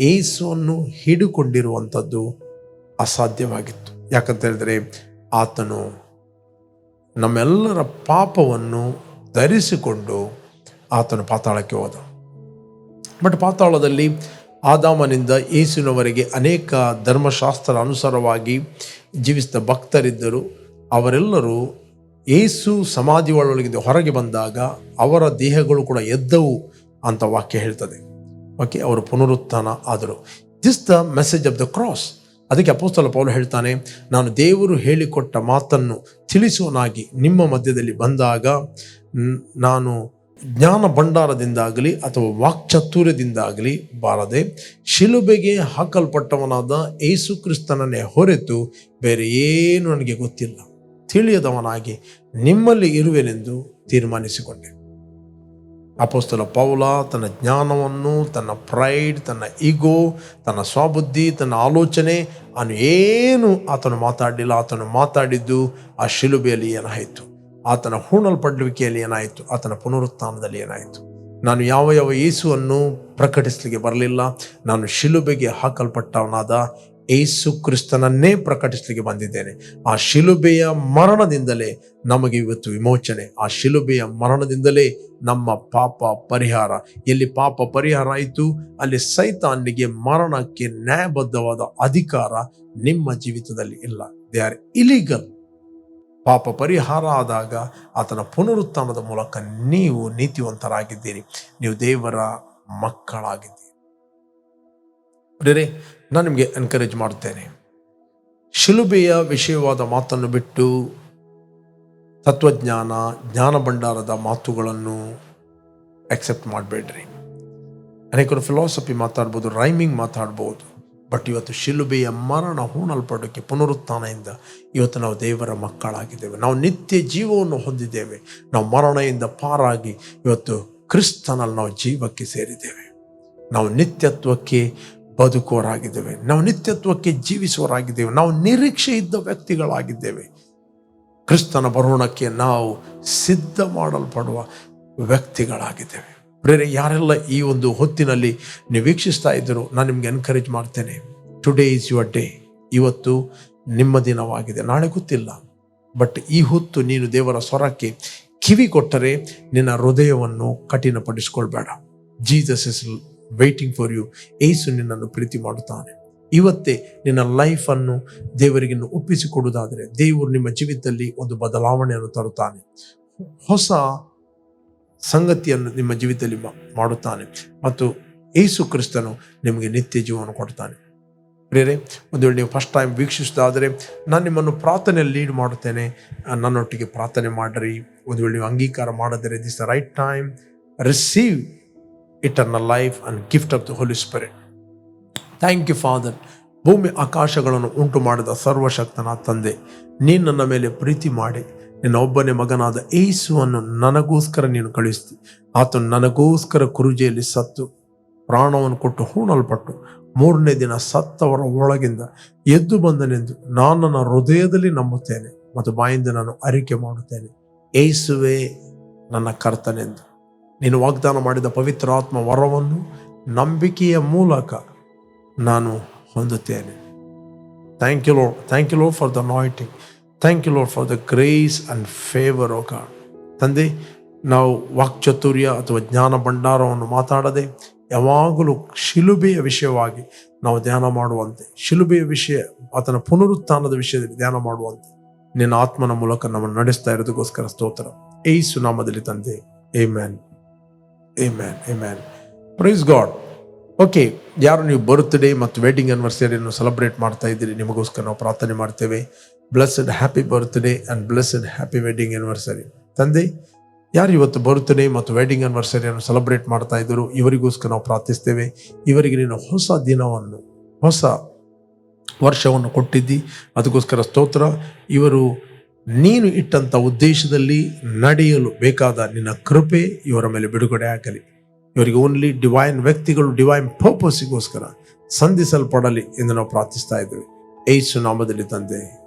ಏಸುವನ್ನು ಹಿಡುಕೊಂಡಿರುವಂಥದ್ದು ಅಸಾಧ್ಯವಾಗಿತ್ತು. ಯಾಕಂತ ಹೇಳಿದ್ರೆ ಆತನು ನಮ್ಮೆಲ್ಲರ ಪಾಪವನ್ನು ಧರಿಸಿಕೊಂಡು ಆತನು ಪಾತಾಳಕ್ಕೆ ಹೋದ ಬಟ್ ಪಾತಾಳದಲ್ಲಿ ಆದಾಮನಿಂದ ಯೇಸುವಿನವರೆಗೆ ಅನೇಕ ಧರ್ಮಶಾಸ್ತ್ರ ಅನುಸಾರವಾಗಿ ಜೀವಿಸಿದ ಭಕ್ತರಿದ್ದರು. ಅವರೆಲ್ಲರೂ ಏಸು ಸಮಾಧಿ ಒಳಗಿಂದ ಹೊರಗೆ ಬಂದಾಗ ಅವರ ದೇಹಗಳು ಕೂಡ ಎದ್ದವು ಅಂತ ವಾಕ್ಯ ಹೇಳ್ತದೆ. ಓಕೆ, ಅವರು ಪುನರುತ್ಥಾನ ಆದರು. This the message of the cross ಅದಕ್ಕೆ ಅಪೋಸ್ತಲ ಪೌಲು ಹೇಳ್ತಾನೆ, ನಾನು ದೇವರು ಹೇಳಿಕೊಟ್ಟ ಮಾತನ್ನು ತಿಳಿಸುವನಾಗಿ ನಿಮ್ಮ ಮಧ್ಯದಲ್ಲಿ ಬಂದಾಗ ನಾನು ಜ್ಞಾನ ಭಂಡಾರದಿಂದಾಗಲಿ ಅಥವಾ ವಾಕ್ಚಾತುರ್ಯದಿಂದಾಗಲಿ ಬಾರದೆ ಶಿಲುಬೆಗೆ ಹಾಕಲ್ಪಟ್ಟವನಾದ ಏಸು ಕ್ರಿಸ್ತನನ್ನೇ ಹೊರತು ಬೇರೆ ಏನು ನನಗೆ ಗೊತ್ತಿಲ್ಲ. ತಿಳಿಯದವನಾಗಿ ನಿಮ್ಮಲ್ಲಿ ಇರುವೆನೆಂದು ತೀರ್ಮಾನಿಸಿಕೊಂಡೆ. ಅಪೋಸ್ತಲ ಪೌಲ ತನ್ನ ಜ್ಞಾನವನ್ನು, ತನ್ನ ಪ್ರೈಡ್, ತನ್ನ ಈಗೋ, ತನ್ನ ಸ್ವಬುದ್ಧಿ, ತನ್ನ ಆಲೋಚನೆ, ಅವನು ಏನು ಆತನು ಮಾತಾಡಲಿಲ್ಲ, ಆತನು ಮಾತಾಡಿದ್ದು ಆ ಶಿಲುಬೆಯಲ್ಲಿ ಏನಾಯಿತು ಆತನ ಹೂಣಲ್ಪಡುವಿಕೆಯಲ್ಲಿ ಏನಾಯಿತು? ಆತನ ಪುನರುತ್ಥಾನದಲ್ಲಿ ಏನಾಯಿತು? ನಾನು ಯಾವ ಯಾವ ಯೇಸುವನ್ನು ಪ್ರಕಟಿಸಲಿಕ್ಕೆ ಬರಲಿಲ್ಲ, ನಾನು ಶಿಲುಬೆಗೆ ಹಾಕಲ್ಪಟ್ಟವನಾದ ಏಸು ಕ್ರಿಸ್ತನನ್ನೇ ಪ್ರಕಟಿಸಲಿಕ್ಕೆ ಬಂದಿದ್ದೇನೆ. ಆ ಶಿಲುಬೆಯ ಮರಣದಿಂದಲೇ ನಮಗೆ ಇವತ್ತು ವಿಮೋಚನೆ. ಆ ಶಿಲುಬೆಯ ಮರಣದಿಂದಲೇ ನಮ್ಮ ಪಾಪ ಪರಿಹಾರ. ಎಲ್ಲಿ ಪಾಪ ಪರಿಹಾರ ಆಯಿತು? ಅಲ್ಲಿ ಸೈತಾನಿಗೆ ಮರಣಕ್ಕೆ ನ್ಯಾಯಬದ್ಧವಾದ ಅಧಿಕಾರ ನಿಮ್ಮ ಜೀವಿತದಲ್ಲಿ ಇಲ್ಲ. ದೇ ಆರ್ ಇಲಿಗಲ್ ಪಾಪ ಪರಿಹಾರ ಆದಾಗ ಆತನ ಪುನರುತ್ಥಾನದ ಮೂಲಕ ನೀವು ನೀತಿವಂತರಾಗಿದ್ದೀರಿ. ನೀವು ದೇವರ ಮಕ್ಕಳಾಗಿದ್ದೀರಿ. ನಾನು ನಿಮಗೆ ಎನ್ಕರೇಜ್ ಮಾಡುತ್ತೇನೆ. ಶಿಲುಬೆಯ ವಿಷಯವಾದ ಮಾತನ್ನು ಬಿಟ್ಟು ತತ್ವಜ್ಞಾನ, ಜ್ಞಾನ ಭಂಡಾರದ ಮಾತುಗಳನ್ನು ಅಕ್ಸೆಪ್ಟ್ ಮಾಡಬೇಡ್ರಿ. ಅನೇಕರು ಫಿಲಾಸಫಿ ಮಾತಾಡ್ಬೋದು ರೈಮಿಂಗ್ ಮಾತಾಡ್ಬೋದು. ಬಟ್ ಇವತ್ತು ಶಿಲುಬೆಯ ಮರಣ ಹೂಣಲ್ಪಡೋಕ್ಕೆ ಪುನರುತ್ಥಾನದಿಂದ ಇವತ್ತು ನಾವು ದೇವರ ಮಕ್ಕಳಾಗಿದ್ದೇವೆ. ನಾವು ನಿತ್ಯ ಜೀವವನ್ನು ಹೊಂದಿದ್ದೇವೆ. ನಾವು ಮರಣದಿಂದ ಪಾರಾಗಿ ಇವತ್ತು ಕ್ರಿಸ್ತನಲ್ಲಿ ನಾವು ಜೀವಕ್ಕೆ ಸೇರಿದ್ದೇವೆ. ನಾವು ನಿತ್ಯತ್ವಕ್ಕೆ ಬದುಕುವರಾಗಿದ್ದೇವೆ ನಾವು ನಿತ್ಯತ್ವಕ್ಕೆ ಜೀವಿಸುವರಾಗಿದ್ದೇವೆ ನಾವು ನಿರೀಕ್ಷೆ ಇದ್ದ ವ್ಯಕ್ತಿಗಳಾಗಿದ್ದೇವೆ. ಕ್ರಿಸ್ತನ ಬರೋಣಕ್ಕೆ ನಾವು ಸಿದ್ಧ ಮಾಡಲ್ಪಡುವ ವ್ಯಕ್ತಿಗಳಾಗಿದ್ದೇವೆ. ಬೇರೆ ಯಾರೆಲ್ಲ ಈ ಒಂದು ಹೊತ್ತಿನಲ್ಲಿ ನೀವು ವೀಕ್ಷಿಸ್ತಾ ಇದ್ದರು ನಾನು ನಿಮ್ಗೆ ಎನ್ಕರೇಜ್ ಮಾಡ್ತೇನೆ. ಟುಡೇ ಈಸ್ ಯುವರ್ ಡೇ ಇವತ್ತು ನಿಮ್ಮ ದಿನವಾಗಿದೆ. ನಾಳೆ ಗೊತ್ತಿಲ್ಲ. ಬಟ್ ಈ ಹೊತ್ತು ನೀನು ದೇವರ ಸ್ವರಕ್ಕೆ ಕಿವಿ ಕೊಟ್ಟರೆ ನಿನ್ನ ಹೃದಯವನ್ನು ಕಠಿಣಪಡಿಸ್ಕೊಳ್ಬೇಡ. Jesus is waiting for you ಏಸು ನಿನ್ನನ್ನು ಪ್ರೀತಿ ಮಾಡುತ್ತಾನೆ. ಇವತ್ತೇ ನಿನ್ನ ಲೈಫನ್ನು ದೇವರಿಗೆ ಒಪ್ಪಿಸಿಕೊಡುವುದಾದರೆ ದೇವರು ನಿಮ್ಮ ಜೀವಿತದಲ್ಲಿ ಒಂದು ಬದಲಾವಣೆಯನ್ನು ತರುತ್ತಾನೆ. ಹೊಸ ಸಂಗತಿಯನ್ನು ನಿಮ್ಮ ಜೀವಿತದಲ್ಲಿ ಮಾಡುತ್ತಾನೆ ಮತ್ತು ಏಸು ಕ್ರಿಸ್ತನು ನಿಮಗೆ ನಿತ್ಯ ಜೀವನ ಕೊಡ್ತಾನೆ. ಬೇರೆ ಒಂದು ವೇಳೆ ನೀವು ಫಸ್ಟ್ ಟೈಮ್ ವೀಕ್ಷಿಸಿದಾದರೆ ನಾನು ನಿಮ್ಮನ್ನು ಪ್ರಾರ್ಥನೆಯಲ್ಲಿ ಲೀಡ್ ಮಾಡುತ್ತೇನೆ. ನನ್ನೊಟ್ಟಿಗೆ ಪ್ರಾರ್ಥನೆ ಮಾಡಿರಿ. ಒಂದು ವೇಳೆ ನೀವು ಅಂಗೀಕಾರ ಮಾಡಿದರೆ this the right time receive eternal life and gift of the holy spirit thank you father ಭೂಮಿ ಆಕಾಶಗಳನ್ನು ಉಂಟು ಮಾಡಿದ ಸರ್ವಶಕ್ತನ ತಂದೆ, ನೀನು ನನ್ನ ಮೇಲೆ ಪ್ರೀತಿ ಮಾಡಿ. ನಿನ್ನ ಒಬ್ಬನೇ ಮಗನಾದ ಏಸುವನ್ನು ನನಗೋಸ್ಕರ ನೀನು ಕಳಿಸ್ತಿ ಆತನು ನನಗೋಸ್ಕರ ಕುರುಜಿಯಲ್ಲಿ ಸತ್ತು ಪ್ರಾಣವನ್ನು ಕೊಟ್ಟು ಹೂಣಲ್ಪಟ್ಟು ಮೂರನೇ ದಿನ ಸತ್ತವರ ಒಳಗಿಂದ ಎದ್ದು ಬಂದನೆಂದು ನಾನು ನನ್ನ ಹೃದಯದಲ್ಲಿ ನಂಬುತ್ತೇನೆ ಮತ್ತು ಬಾಯಿಂದ ನಾನು ಅರಿಕೆ ಮಾಡುತ್ತೇನೆ. ಏಸುವೆ ನನ್ನ ಕರ್ತನೆಂದು. ನೀನು ವಾಗ್ದಾನ ಮಾಡಿದ ಪವಿತ್ರ ಆತ್ಮ ವರವನ್ನು ನಂಬಿಕೆಯ ಮೂಲಕ ನಾನು ಹೊಂದುತ್ತೇನೆ. Thank you Lord thank you Lord for the anointing thank you Lord for the grace and favour O God ತಂದೆ, ನಾವು ವಾಕ್ಚತುರ್ಯ ಅಥವಾ ಜ್ಞಾನ ಭಂಡಾರವನ್ನು ಮಾತಾಡದೆ ಯಾವಾಗಲೂ ಶಿಲುಬೆಯ ವಿಷಯವಾಗಿ ನಾವು ಧ್ಯಾನ ಮಾಡುವಂತೆ, ಶಿಲುಬೆಯ ವಿಷಯ, ಆತನ ಪುನರುತ್ಥಾನದ ವಿಷಯದಲ್ಲಿ ಧ್ಯಾನ ಮಾಡುವಂತೆ ನಿನ್ನ ಆತ್ಮನ ಮೂಲಕ ನಮ್ಮನ್ನು ನಡೆಸ್ತಾ ಇರೋದಕ್ಕೋಸ್ಕರ ಸ್ತೋತ್ರ. ಏ ಸುನಾಮದಲ್ಲಿ ತಂದೆ ಏ ಮ್ಯಾನ್ ಏ ಮ್ಯಾನ್ ಏ ಮ್ಯಾನ್ ಪ್ರೈಸ್ ಗಾಡ್ ಓಕೆ ಯಾರು ನೀವು ಬರ್ತ್ಡೇ ಮತ್ತು ವೆಡ್ಡಿಂಗ್ ಆನಿವರ್ಸರಿಯನ್ನು ಸೆಲೆಬ್ರೇಟ್ ಮಾಡ್ತಾ ಇದ್ದೀರಿ, ನಿಮಗೋಸ್ಕರ ನಾವು ಪ್ರಾರ್ಥನೆ ಮಾಡ್ತೇವೆ. Blessed happy birthday and blessed happy wedding anniversary ತಂದೆ, ಯಾರು ಇವತ್ತು ಬರ್ತ್ಡೇ ಮತ್ತು ವೆಡ್ಡಿಂಗ್ ಆನಿವರ್ಸರಿಯನ್ನು ಸೆಲೆಬ್ರೇಟ್ ಮಾಡ್ತಾ ಇದ್ದರು ಇವರಿಗೋಸ್ಕರ ನಾವು ಪ್ರಾರ್ಥಿಸ್ತೇವೆ. ಇವರಿಗೆ ನೀನು ಹೊಸ ದಿನವನ್ನು, ಹೊಸ ವರ್ಷವನ್ನು ಕೊಟ್ಟಿದ್ದಿ. ಅದಕ್ಕೋಸ್ಕರ ಸ್ತೋತ್ರ. ಇವರು ನೀನು ಇಟ್ಟಂಥ ಉದ್ದೇಶದಲ್ಲಿ ನಡೆಯಲು ಬೇಕಾದ ನಿನ್ನ ಕೃಪೆ ಇವರ ಮೇಲೆ ಬಿಡುಗಡೆ ಆಗಲಿ. ಇವರಿಗೆ ಓನ್ಲಿ ಡಿವೈನ್ ವ್ಯಕ್ತಿಗಳು ಡಿವೈನ್ ಪರ್ಪಸ್ಗೋಸ್ಕರ ಸಂಧಿಸಲ್ಪಡಲಿ ಎಂದು ನಾವು ಪ್ರಾರ್ಥಿಸ್ತಾ ಇದ್ದೇವೆ. ಏಸು ನಾಮದಲ್ಲಿ ತಂದೆ.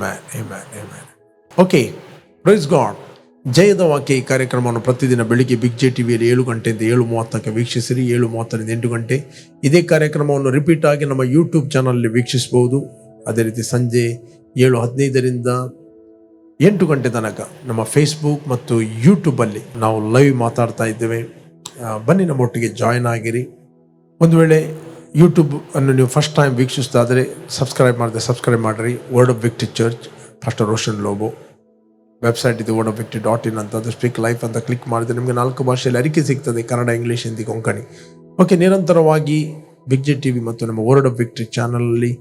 Man a man okay praise God ಜಯದ ವಾಕ್ಯ ಈ ಕಾರ್ಯಕ್ರಮವನ್ನು ಪ್ರತಿದಿನ ಬೆಳಿಗ್ಗೆ ಬಿಗ್ ಜೆ ಟಿವಿಯಲ್ಲಿ ಏಳು ಗಂಟೆಯಿಂದ ಏಳು ಮೂವತ್ತಕ್ಕೆ ವೀಕ್ಷಿಸಿರಿ. ಏಳು ಮೂವತ್ತರಿಂದ ಎಂಟು ಗಂಟೆ. ಇದೇ ಕಾರ್ಯಕ್ರಮವನ್ನು ರಿಪೀಟ್ ಆಗಿ ನಮ್ಮ ಯೂಟ್ಯೂಬ್ ಚಾನಲಲ್ಲಿ ವೀಕ್ಷಿಸಬಹುದು. ಅದೇ ರೀತಿ ಸಂಜೆ ಏಳು ಹದಿನೈದರಿಂದ ಎಂಟು ಗಂಟೆ ತನಕ ನಮ್ಮ ಫೇಸ್ಬುಕ್ ಮತ್ತು ಯೂಟ್ಯೂಬಲ್ಲಿ ನಾವು ಲೈವ್ ಮಾತಾಡ್ತಾ ಇದ್ದೇವೆ. ಬನ್ನಿ ನಮ್ಮೊಟ್ಟಿಗೆ ಜಾಯ್ನ್ ಆಗಿರಿ. ಒಂದು ವೇಳೆ ಯೂಟ್ಯೂಬ್ ಅನ್ನು ನೀವು ಫಸ್ಟ್ ಟೈಮ್ ವೀಕ್ಷಿಸ್ತಾ ಇದ್ದರೆ ಸಬ್ಸ್ಕ್ರೈಬ್ ಮಾಡಿದೆ ಸಬ್ಸ್ಕ್ರೈಬ್ ಮಾಡಿರಿ. Word of victory church pastor Roshan Lobo website ಇದು word of victory dot in ಅಂತ, ಅದು ಸ್ಪೀಕ್ ಲೈಫ್ ಅಂತ ಕ್ಲಿಕ್ ಮಾಡಿದ್ರೆ ನಿಮಗೆ ನಾಲ್ಕು ಭಾಷೆಯಲ್ಲಿ ಅರಿಕೆ ಸಿಗ್ತದೆ, ಕನ್ನಡ ಇಂಗ್ಲೀಷ್ ಹಿಂದಿ, ಕೊಂಕಣಿ. ಓಕೆ ನಿರಂತರವಾಗಿ ಬಿಗ್ ಜೆ ಟಿ ವಿ ಮತ್ತು ನಮ್ಮ ವರ್ಡ್ ಆಫ್ ವಿಕ್ಟ್ರಿ ಚಾನಲಲ್ಲಿ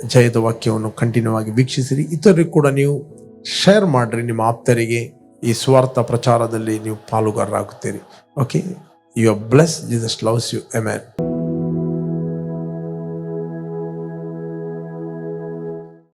ಜಯದ ವಾಕ್ಯವನ್ನು ಕಂಟಿನ್ಯೂ ಆಗಿ ವೀಕ್ಷಿಸಿರಿ. ಇತರರಿಗೂ ಕೂಡ ನೀವು ಶೇರ್ ಮಾಡಿರಿ, ನಿಮ್ಮ ಆಪ್ತರಿಗೆ ಈ ಸ್ವಾರ್ಥ ಪ್ರಚಾರದಲ್ಲಿ ನೀವು ಪಾಲುಗಾರರಾಗುತ್ತೀರಿ. Okay you are bless Jesus loves you amen